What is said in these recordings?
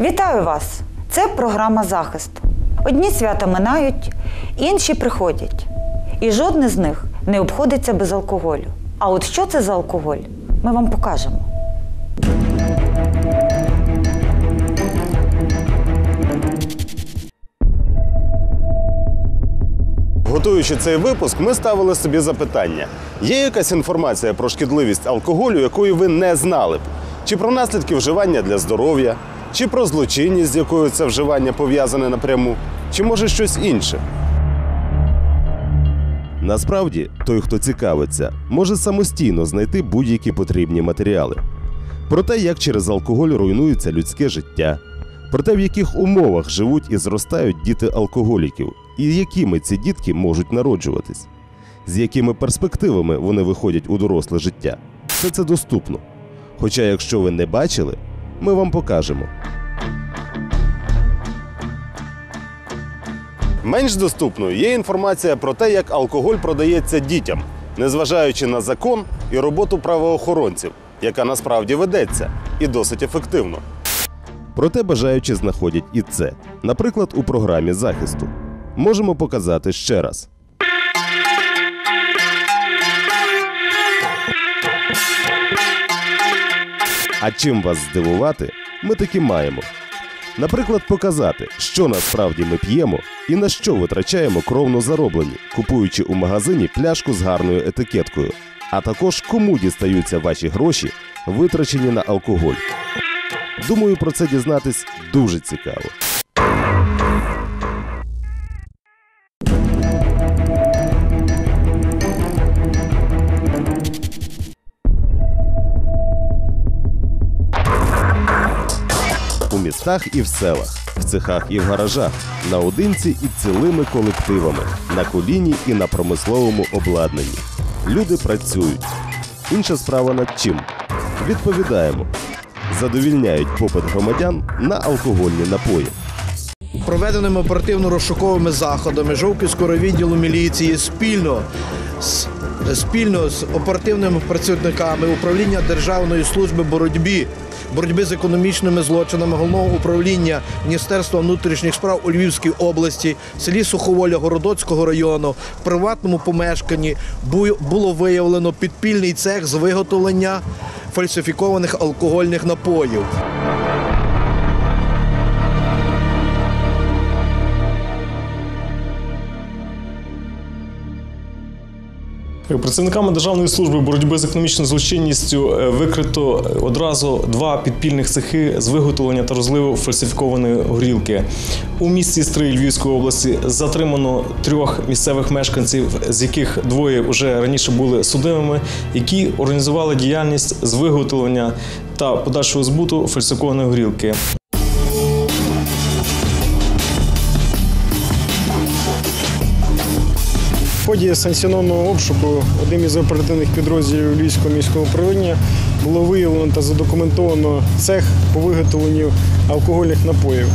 Вітаю вас! Це програма Захист. Одні свята минають, інші приходять. І жодне з них не обходиться без алкоголю. А от що це за алкоголь, ми вам покажемо. Готуючи цей випуск, ми ставили собі запитання: є якась інформація про шкідливість алкоголю, якої ви не знали б? Чи про наслідки вживання для здоров'я, чи про злочинність, з якою це вживання пов'язане напряму, чи може щось інше? Насправді, той, хто цікавиться, може самостійно знайти будь-які потрібні матеріали. Про те, як через алкоголь руйнується людське життя, про те, в яких умовах живуть і зростають діти алкоголіків, і якими ці дітки можуть народжуватись, з якими перспективами вони виходять у доросле життя. Все це доступно. Хоча, якщо ви не бачили, ми вам покажемо. Менш доступною є інформація про те, як алкоголь продається дітям, незважаючи на закон і роботу правоохоронців, яка насправді ведеться і досить ефективно. Проте бажаючі знаходять і це, наприклад, у програмі захисту. Можемо показати ще раз. А чим вас здивувати, ми таки маємо. Наприклад, показати, що насправді ми п'ємо і на що витрачаємо кровно зароблені, купуючи у магазині пляшку з гарною етикеткою, а також кому дістаються ваші гроші, витрачені на алкоголь. Думаю, про це дізнатись дуже цікаво. Містах і в селах, в цехах і в гаражах, наодинці і цілими колективами, на коліні і на промисловому обладнанні. Люди працюють. Інша справа над чим? Відповідаємо. Задовільняють попит громадян на алкогольні напої. Проведеними оперативно-розшуковими заходами Жовківського відділу міліції спільно з спільно з оперативними працівниками управління Державної служби боротьбі боротьби з економічними злочинами головного управління Міністерства внутрішніх справ у Львівській області, в селі Суховоля Городоцького району, в приватному помешканні було виявлено підпільний цех з виготовлення фальсифікованих алкогольних напоїв. Працівниками Державної служби боротьби з економічною злочинністю е, викрито одразу два підпільних цехи з виготовлення та розливу фальсифікованої горілки. У місті Стрий Львівської області затримано трьох місцевих мешканців, з яких двоє вже раніше були судимими, які організували діяльність з виготовлення та подальшого збуту фальсифікованої горілки. Ході санкціонованого обшуку одним із оперативних підрозділів Львівського міського управління було виявлено та задокументовано цех по виготовленню алкогольних напоїв.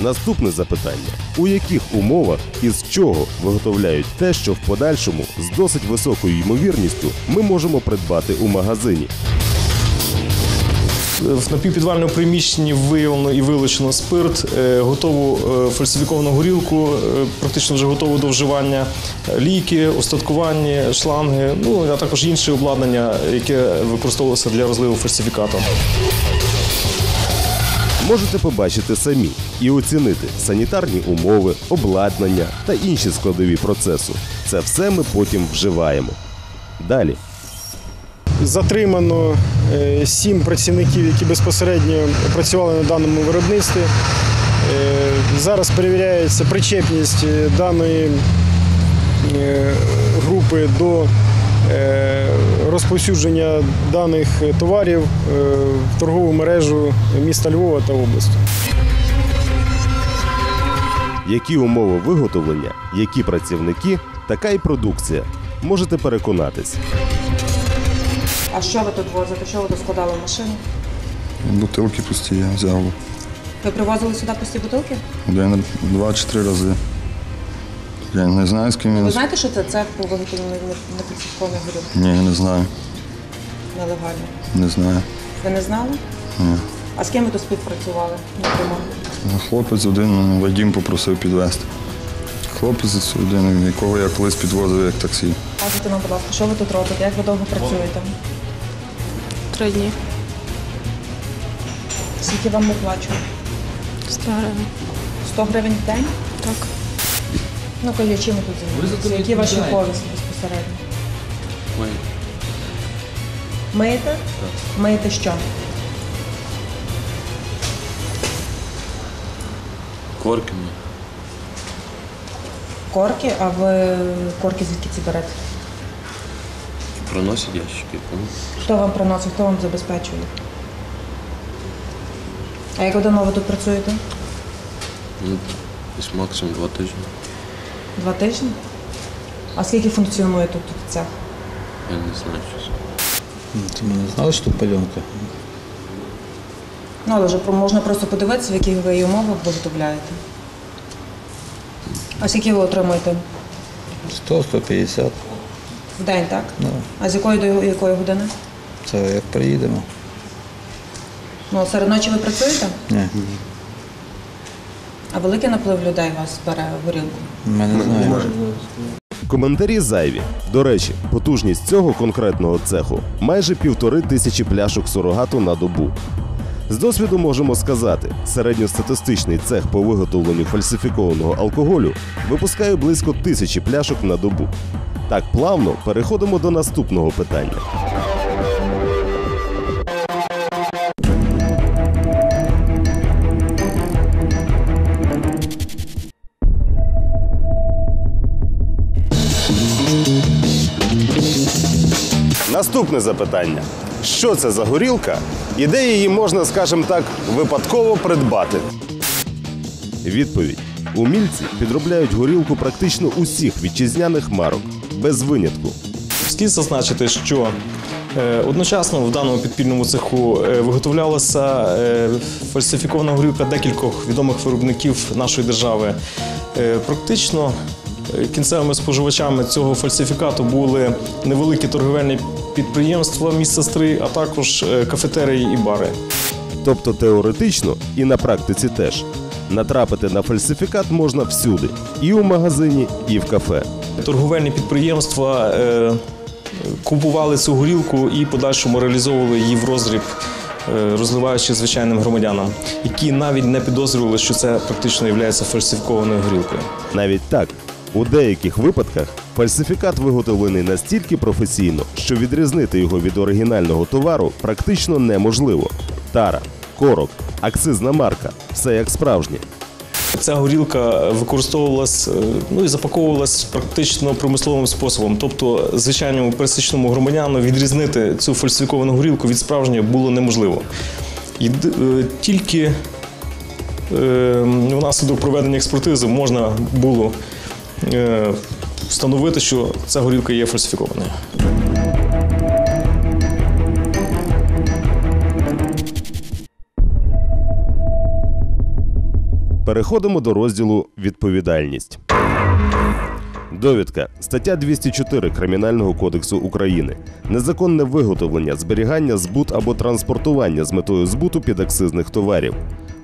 Наступне запитання: у яких умовах і з чого виготовляють те, що в подальшому з досить високою ймовірністю ми можемо придбати у магазині? В напівпідвальному приміщенні виявлено і вилучено спирт, е, готову е, фальсифіковану горілку, е, практично вже готову до вживання, е, ліки, остаткування, шланги, ну а також інше обладнання, яке використовувалося для розливу фальсифікату. Можете побачити самі і оцінити санітарні умови, обладнання та інші складові процесу. Це все ми потім вживаємо. Далі. Затримано е, сім працівників, які безпосередньо працювали на даному виробництві. Е, Зараз перевіряється причепність е, даної групи до розповсюдження даних товарів е, в торгову мережу міста Львова та області. Які умови виготовлення, які працівники, така й продукція. можете переконатись. А що ви тут возите? Що ви тут складали в машину? Бутилки пусті я взяв. Ви привозили сюди пусті бутилки? Один, два чи три рази. Я не знаю, з ким він. Ви знаєте, що це цех по виготовленню нефальсифікованих горілок Ні, я не знаю. нелегально? Не знаю. Ви не знали? Ні. А з ким ви тут співпрацювали? Напряму? Хлопець один Вадім попросив підвезти. Хлопець один, якого я колись підвозив як таксі. Кажете нам, будь ласка, що ви тут робите? Як ви довго працюєте? Три дні. Скільки вам виплачують? 100 гривень. 100 гривень в день? Так. Ну, кажіть, чим ви тут займаєтеся? Які ваші обов'язки безпосередньо? Миєте? Миєте що? Корками. Корки, а ви корки звідки ці берете? Проносять ящики. Хто вам приносить, хто вам забезпечує? А як ви давно ви тут працюєте? Ну, десь максимум два тижні. Два тижні? А скільки функціонує тут, цех? Я не знаю, що. Ти мене знали, що тут пальонка? Ну, але вже про- можна просто подивитися, в яких ви її умовах виготовляєте. А скільки ви отримуєте 100-150. в день, так? Ну, А з якої до якої години? це як приїдемо. Ну, серед ночі ви працюєте? Ні, А великий наплив людей вас бере горілку? ми не знаємо. Коментарі зайві. До речі, потужність цього конкретного цеху майже півтори тисячі пляшок сурогату на добу. З досвіду можемо сказати, середньостатистичний цех по виготовленню фальсифікованого алкоголю випускає близько тисячі пляшок на добу. Так плавно переходимо до наступного питання. Наступне запитання: що це за горілка і де її можна, скажімо так, випадково придбати? Відповідь: умільці підробляють горілку практично усіх вітчизняних марок, без винятку. Слід зазначити, що е, одночасно в даному підпільному цеху е, виготовлялася е, фальсифікована горілка декількох відомих виробників нашої держави. Практично кінцевими споживачами цього фальсифікату були невеликі торговельні підприємства міста Стрий, а також е, кафетерії і бари. Тобто теоретично і на практиці теж натрапити на фальсифікат можна всюди, і у магазині, і в кафе. Торговельні підприємства е, купували цю горілку і подальшому реалізовували її в роздріб, е, розливаючи звичайним громадянам, які навіть не підозрювали, що це практично є фальсифікованою горілкою. Навіть так, у деяких випадках фальсифікат виготовлений настільки професійно, що відрізнити його від оригінального товару практично неможливо. Тара, корок, акцизна марка все як справжнє. Ця горілка використовувалась е, ну і запаковувалась практично промисловим способом. Тобто, звичайному пересічному громадяну відрізнити цю фальсифіковану горілку від справжньої було неможливо. І е, тільки е, внаслідок проведення експертизи можна було е, встановити, що ця горілка є фальсифікованою. Переходимо до розділу Відповідальність. Довідка стаття 204 Кримінального кодексу України. Незаконне виготовлення, зберігання, збут або транспортування з метою збуту підакцизних товарів.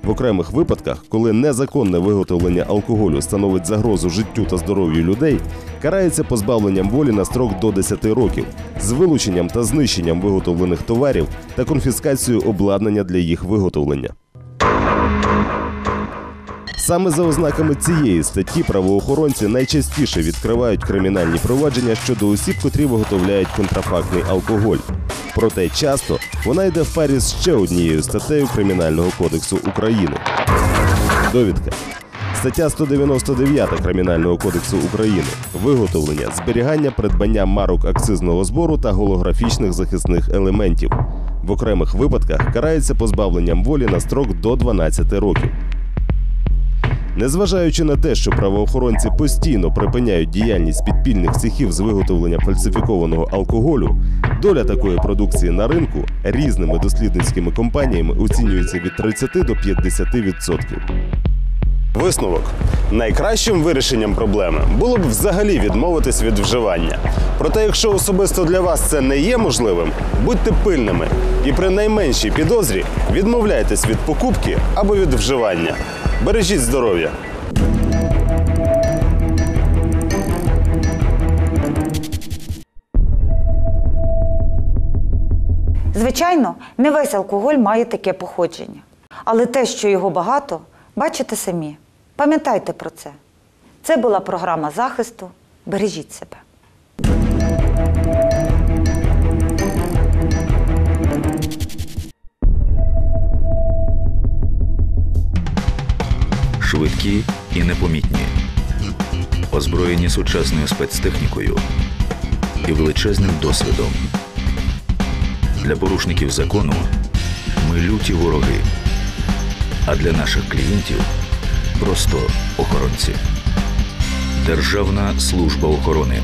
В окремих випадках, коли незаконне виготовлення алкоголю становить загрозу життю та здоров'ю людей, карається позбавленням волі на строк до 10 років з вилученням та знищенням виготовлених товарів та конфіскацією обладнання для їх виготовлення. Саме за ознаками цієї статті правоохоронці найчастіше відкривають кримінальні провадження щодо осіб, котрі виготовляють контрафактний алкоголь. Проте часто вона йде в парі з ще однією статтею Кримінального кодексу України. Довідка. Стаття 199 Кримінального кодексу України виготовлення, зберігання, придбання марок акцизного збору та голографічних захисних елементів. В окремих випадках карається позбавленням волі на строк до 12 років. Незважаючи на те, що правоохоронці постійно припиняють діяльність підпільних цехів з виготовлення фальсифікованого алкоголю, доля такої продукції на ринку різними дослідницькими компаніями оцінюється від 30 до 50%. Висновок найкращим вирішенням проблеми було б взагалі відмовитись від вживання. Проте, якщо особисто для вас це не є можливим, будьте пильними і при найменшій підозрі відмовляйтесь від покупки або від вживання. Бережіть здоров'я. Звичайно, не весь алкоголь має таке походження. Але те, що його багато, бачите самі. Пам'ятайте про це. Це була програма захисту. Бережіть себе. швидкі і непомітні, озброєні сучасною спецтехнікою і величезним досвідом. Для порушників закону ми люті вороги, а для наших клієнтів просто охоронці. Державна служба охорони.